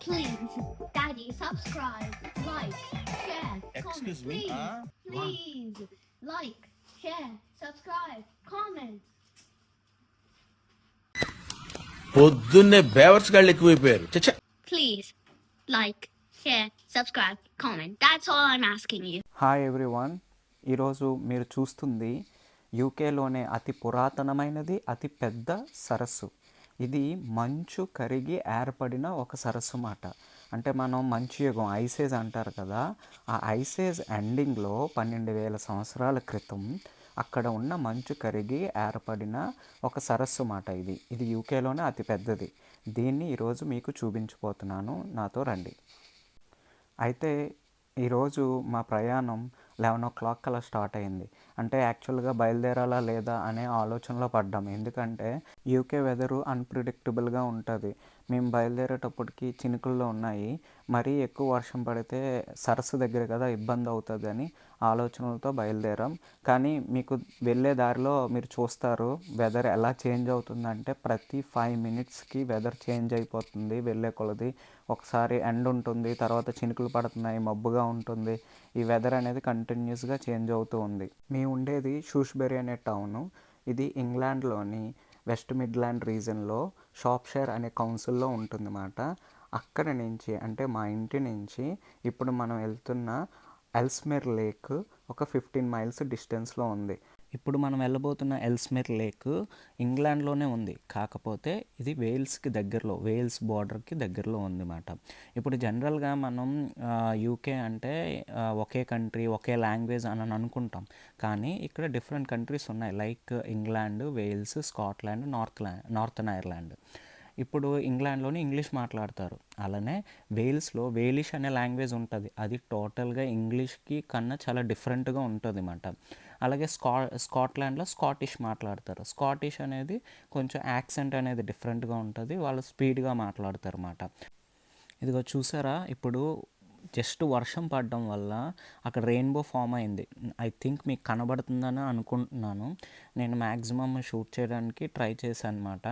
Please, Daddy, subscribe, like, share, comment. Excuse me? Please, Huh? please, like, share, subscribe, comment. పొద్దున్నే బేవర్స్ గాళ్ళు ఎక్కువైపోయారు చచ్చా Please, like, share, subscribe, comment. That's all I'm asking you. Hi everyone ఈరోజు మీరు చూస్తుంది యూకేలోనే అతి పురాతనమైనది అతి పెద్ద సరస్సు ఇది మంచు కరిగి ఏర్పడిన ఒక సరస్సు మాట. అంటే మనం మంచు యుగం ఐసేజ్ అంటారు కదా ఆ ఐసేజ్ ఎండింగ్లో పన్నెండు వేల సంవత్సరాల క్రితం అక్కడ ఉన్న మంచు కరిగి ఏర్పడిన ఒక సరస్సు మాట ఇది. ఇది యూకేలోనే అతి పెద్దది. దీన్ని ఈరోజు మీకు చూపించబోతున్నాను. నాతో రండి. అయితే ఈరోజు మా ప్రయాణం లెవెన్ ఓ క్లాక్ అలా స్టార్ట్ అయింది. అంటే యాక్చువల్గా బయలుదేరాలా లేదా అనే ఆలోచనలో పడ్డాం. ఎందుకంటే యూకే వెదరు అన్ప్రిడిక్టబుల్గా ఉంటుంది. మేము బయలుదేరేటప్పటికి చినుకుల్లో ఉన్నాయి. మరీ ఎక్కువ వర్షం పడితే సరస్సు దగ్గర కదా ఇబ్బంది అవుతుంది అని ఆలోచనలతో బయలుదేరాం. కానీ మీకు వెళ్ళే దారిలో మీరు చూస్తారు వెదర్ ఎలా చేంజ్ అవుతుందంటే ప్రతి ఫైవ్ మినిట్స్కి వెదర్ చేంజ్ అయిపోతుంది. వెళ్ళే కొలది ఒకసారి ఎండ్ ఉంటుంది తర్వాత చినుకులు పడుతున్నాయి మబ్బుగా ఉంటుంది. ఈ వెదర్ అనేది కంటిన్యూస్గా చేంజ్ అవుతూ ఉంది. మేము ఉండేది షూష్బెరీ అనే టౌను ఇది ఇంగ్లాండ్లోని వెస్ట్ మిడ్లాండ్ రీజన్లో షాప్షేర్ అనే కౌన్సిల్లో ఉంటుందన్నమాట. అక్కడ నుంచి అంటే మా ఇంటి నుంచి ఇప్పుడు మనం వెళ్తున్న ఎల్స్మెర్ లేక్ ఒక ఫిఫ్టీన్ మైల్స్ డిస్టెన్స్లో ఉంది. ఇప్పుడు మనం వెళ్ళబోతున్న ఎల్స్మెర్ లేక్ ఇంగ్లాండ్లోనే ఉంది. కాకపోతే ఇది వేల్స్కి దగ్గరలో వేల్స్ బార్డర్కి దగ్గరలో ఉంది మాట ఇప్పుడు జనరల్గా మనం యూకే అంటే ఒకే కంట్రీ ఒకే లాంగ్వేజ్ అని అని అనుకుంటాం. కానీ ఇక్కడ డిఫరెంట్ కంట్రీస్ ఉన్నాయి. Like England Wales Scotland north లా నార్థన్ ఐర్లాండ్. ఇప్పుడు ఇంగ్లాండ్లోనే ఇంగ్లీష్ మాట్లాడతారు. అలానే వేల్స్లో వేలిష్ అనే లాంగ్వేజ్ ఉంటుంది. అది టోటల్గా ఇంగ్లీష్కి కన్నా చాలా డిఫరెంట్గా ఉంటుంది అన్నమాట అలాగే స్కా స్కాట్లాండ్లో స్కాటిష్ మాట్లాడతారు. స్కాటిష్ అనేది కొంచెం యాక్సెంట్ అనేది డిఫరెంట్గా ఉంటుంది. వాళ్ళు స్పీడ్గా మాట్లాడతారు అన్నమాట ఇదిగో చూసారా? ఇప్పుడు జస్ట్ వర్షం పడడం వల్ల అక్కడ రెయిన్బో ఫామ్ అయింది. ఐ థింక్ మీకు కనబడుతుందని అనుకుంటున్నాను. నేను మ్యాక్సిమమ్ షూట్ చేయడానికి ట్రై చేశాను అనమాట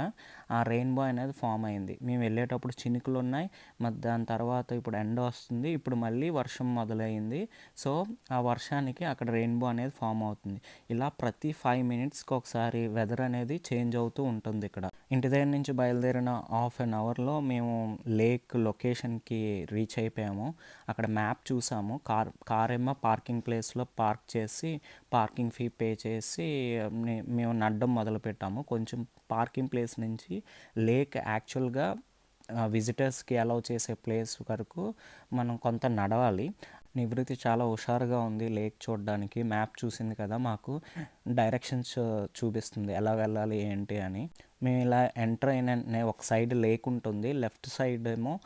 ఆ రెయిన్బో అనేది ఫామ్ అయింది. మేము వెళ్ళేటప్పుడు చినుకులు ఉన్నాయి. మరి దాని తర్వాత ఇప్పుడు ఎండ వస్తుంది. ఇప్పుడు మళ్ళీ వర్షం మొదలైంది సో ఆ వర్షానికి అక్కడ రెయిన్బో అనేది ఫామ్ అవుతుంది. ఇలా ప్రతి ఫైవ్ మినిట్స్కి ఒకసారి వెదర్ అనేది చేంజ్ అవుతూ ఉంటుంది ఇక్కడ. ఇంటి దగ్గర నుంచి బయలుదేరిన హాఫ్ అన్ అవర్లో మేము లేక్ లొకేషన్కి రీచ్ అయిపోయాము. అక్కడ మ్యాప్ చూసాము. కార్ కార్ ఏమో పార్కింగ్ ప్లేస్లో పార్క్ చేసి పార్కింగ్ ఫీ పే చేసి మేము నడ్డం మొదలుపెట్టాము కొంచెం పార్కింగ్ ప్లేస్ నుంచి లేక్ యాక్చువల్గా విజిటర్స్కి అలౌ చేసే ప్లేస్ వరకు మనం కొంత నడవాలి. నివృత్తి చాలా హుషారుగా ఉంది లేక్ చూడడానికి. మ్యాప్ చూసింది కదా మాకు. డైరెక్షన్స్ చూపిస్తుంది ఎలా వెళ్ళాలి ఏంటి అని. మేము ఇలా ఎంటర్ అయిన ఒక సైడ్ లేక్ ఉంటుంది. లెఫ్ట్ సైడ్ ఏమో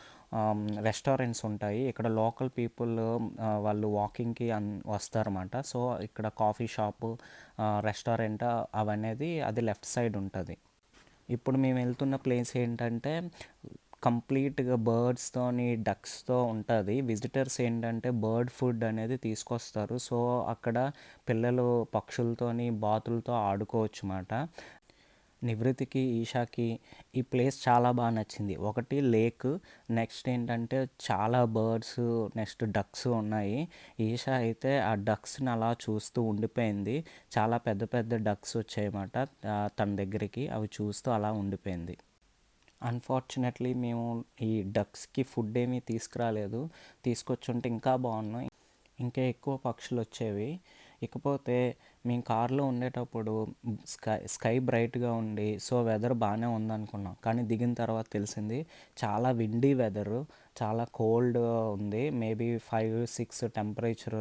రెస్టారెంట్స్ ఉంటాయి. ఇక్కడ లోకల్ పీపుల్ వాళ్ళు వాకింగ్కి అన్ వస్తారన్నమాట. సో ఇక్కడ కాఫీ షాపు రెస్టారెంట్ అవనేది అది లెఫ్ట్ సైడ్ ఉంటుంది. ఇప్పుడు మేము వెళ్తున్న ప్లేస్ ఏంటంటే కంప్లీట్గా బర్డ్స్తోని డక్స్తో ఉంటుంది. విజిటర్స్ ఏంటంటే బర్డ్ ఫుడ్ అనేది తీసుకొస్తారు. సో అక్కడ పిల్లలు పక్షులతోని బాతులతో ఆడుకోవచ్చు అన్నమాట నివృత్తికి ఈషాకి ఈ ప్లేస్ చాలా బాగా నచ్చింది. ఒకటి లేక్ నెక్స్ట్ ఏంటంటే చాలా బర్డ్స్ నెక్స్ట్ డక్స్ ఉన్నాయి. ఈషా అయితే ఆ డక్స్ని అలా చూస్తూ ఉండిపోయింది. చాలా పెద్ద పెద్ద డక్స్ వచ్చాయన్నమాట తన దగ్గరికి. అవి చూస్తూ అలా ఉండిపోయింది. అన్ఫార్చునేట్లీ మేము ఈ డక్స్కి ఫుడ్ ఏమీ తీసుకురాలేదు. తీసుకొచ్చుంటే ఇంకా బాగున్నాయి. ఇంకా ఎక్కువ పక్షులు వచ్చేవి. ఇకపోతే మేము కార్లో ఉండేటప్పుడు స్కై స్కై బ్రైట్గా ఉండి సో వెదర్ బాగానే ఉందనుకున్నాం. కానీ దిగిన తర్వాత తెలిసింది చాలా విండీ వెదరు చాలా కోల్డ్ ఉంది. మేబీ ఫైవ్ సిక్స్ టెంపరేచర్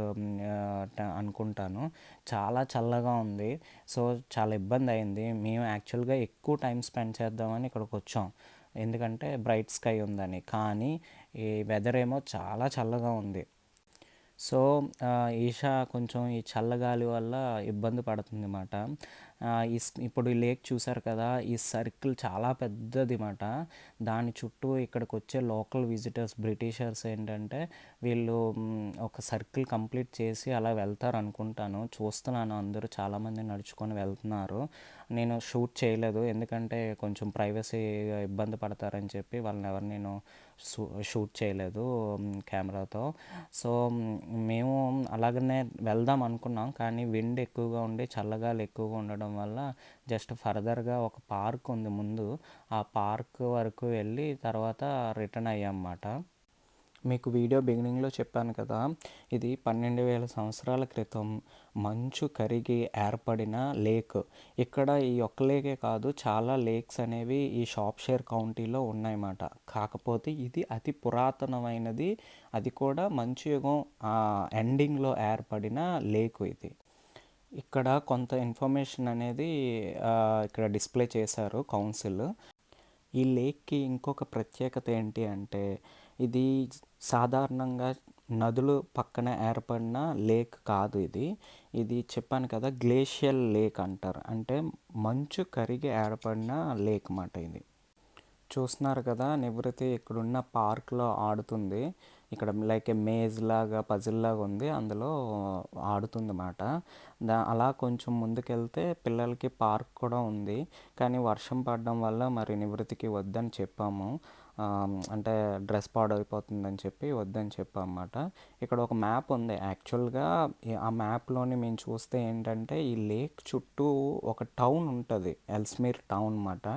అనుకుంటాను. చాలా చల్లగా ఉంది. సో చాలా ఇబ్బంది అయింది. మేము యాక్చువల్గా ఎక్కువ టైం స్పెండ్ చేద్దామని ఇక్కడికి వచ్చాం. ఎందుకంటే బ్రైట్ స్కై ఉందని. కానీ ఈ వెదర్ ఏమో చాలా చల్లగా ఉంది. సో ఈషా కొంచెం ఈ చల్లగాలి వల్ల ఇబ్బంది పడుతుంది అన్నమాట ఈ ఇప్పుడు ఈ లేక్ చూసారు కదా ఈ సర్కిల్ చాలా పెద్దది మాట. దాని చుట్టూ ఇక్కడికి వచ్చే లోకల్ విజిటర్స్ బ్రిటిషర్స్ ఏంటంటే వీళ్ళు ఒక సర్కిల్ కంప్లీట్ చేసి అలా వెళ్తారు అనుకుంటాను చూస్తున్నాను అందరూ చాలామంది నడుచుకొని వెళ్తున్నారు. నేను షూట్ చేయలేదు ఎందుకంటే కొంచెం ప్రైవసీ ఇబ్బంది పడతారని చెప్పి వాళ్ళని ఎవరు నేను షూట్ చేయలేదు కెమెరాతో. సో మేము అలాగనే వెళ్దాం అనుకున్నాం కానీ విండ్ ఎక్కువగా ఉండి చల్లగాలు ఎక్కువగా ఉండడం వల్ల జస్ట్ ఫర్దర్గా ఒక పార్క్ ఉంది ముందు. ఆ పార్క్ వరకు వెళ్ళి తర్వాత రిటర్న్ అయ్యామన్నమాట. మీకు వీడియో బిగినింగ్లో చెప్పాను కదా ఇది పన్నెండు వేల సంవత్సరాల క్రితం మంచు కరిగి ఏర్పడిన లేక్. ఇక్కడ ఈ ఒక్క లేకే కాదు చాలా లేక్స్ అనేవి ఈ షాప్షేర్ కౌంటీలో ఉన్నాయన్నమాట. కాకపోతే ఇది అతి పురాతనమైనది. అది కూడా మంచు యుగం ఎండింగ్లో ఏర్పడిన లేక్ ఇది. ఇక్కడ కొంత ఇన్ఫర్మేషన్ అనేది ఇక్కడ డిస్ప్లే చేశారు కౌన్సిల్ ఈ లేక్కి ఇంకొక ప్రత్యేకత ఏంటి అంటే ఇది సాధారణంగా నదులు పక్కన ఏర్పడిన లేక్ కాదు ఇది. ఇది చెప్పాను కదా గ్లేషియల్ లేక్ అంటారు. అంటే మంచు కరిగి ఏర్పడిన లేక్ మాట ఇది. చూస్తున్నారు కదా నివృత్తి ఇక్కడున్న పార్క్లో ఆడుతుంది. ఇక్కడ లైక్ ఏ మేజ్ లాగా పజిల్ లాగా ఉంది. అందులో ఆడుతుంది అన్నమాట దా అలా కొంచెం ముందుకెళ్తే పిల్లలకి పార్క్ కూడా ఉంది. కానీ వర్షం పడడం వల్ల మరి నివృత్తికి వద్దని చెప్పాము. అంటే డ్రెస్ పాడైపోతుందని చెప్పి వద్దని చెప్పామన్నమాట ఇక్కడ ఒక మ్యాప్ ఉంది. యాక్చువల్గా ఆ మ్యాప్లోని మేము చూస్తే ఏంటంటే ఈ లేక్ చుట్టూ ఒక టౌన్ ఉంటుంది. ఎల్స్మీర్ టౌన్ అన్నమాట.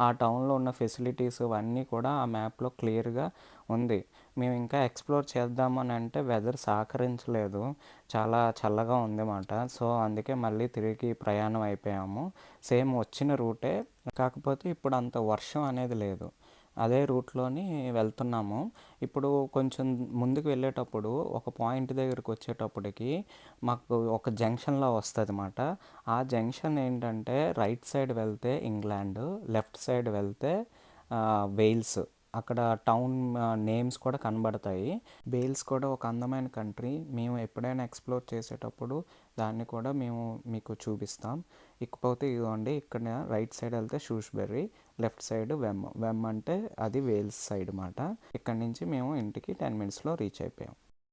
ఆ టౌన్లో ఉన్న ఫెసిలిటీస్ అవన్నీ కూడా ఆ మ్యాప్లో క్లియర్గా ఉంది. మేము ఇంకా ఎక్స్ప్లోర్ చేద్దామని అంటే వెదర్ సహకరించలేదు. చాలా చల్లగా ఉంది అన్నమాట సో అందుకే మళ్ళీ తిరిగి ప్రయాణం అయిపోయాము. సేమ్ వచ్చిన రూటే. కాకపోతే ఇప్పుడు అంత వర్షం అనేది లేదు. అదే రూట్లోని వెళ్తున్నాము. ఇప్పుడు కొంచెం ముందుకు వెళ్ళేటప్పుడు ఒక పాయింట్ దగ్గరికి వచ్చేటప్పటికి మాకు ఒక జంక్షన్లో వస్తుంది అన్నమాట ఆ జంక్షన్ ఏంటంటే రైట్ సైడ్ వెళ్తే ఇంగ్లాండ్ లెఫ్ట్ సైడ్ వెళ్తే వెయిల్స్. అక్కడ టౌన్ నేమ్స్ కూడా కనబడతాయి. బేల్స్ కూడా ఒక అందమైన కంట్రీ. మేము ఎప్పుడైనా ఎక్స్ప్లోర్ చేసేటప్పుడు దాన్ని కూడా మేము మీకు చూపిస్తాం. ఇకపోతే ఇదిగోండి ఇక్కడ రైట్ సైడ్ వెళ్తే షూస్బెర్రీ లెఫ్ట్ సైడ్ వెమ్ వెమ్ అంటే అది వేల్స్ సైడ్ మాట. ఇక్కడ నుంచి మేము ఇంటికి టెన్ మినిట్స్లో రీచ్ అయిపోయాం.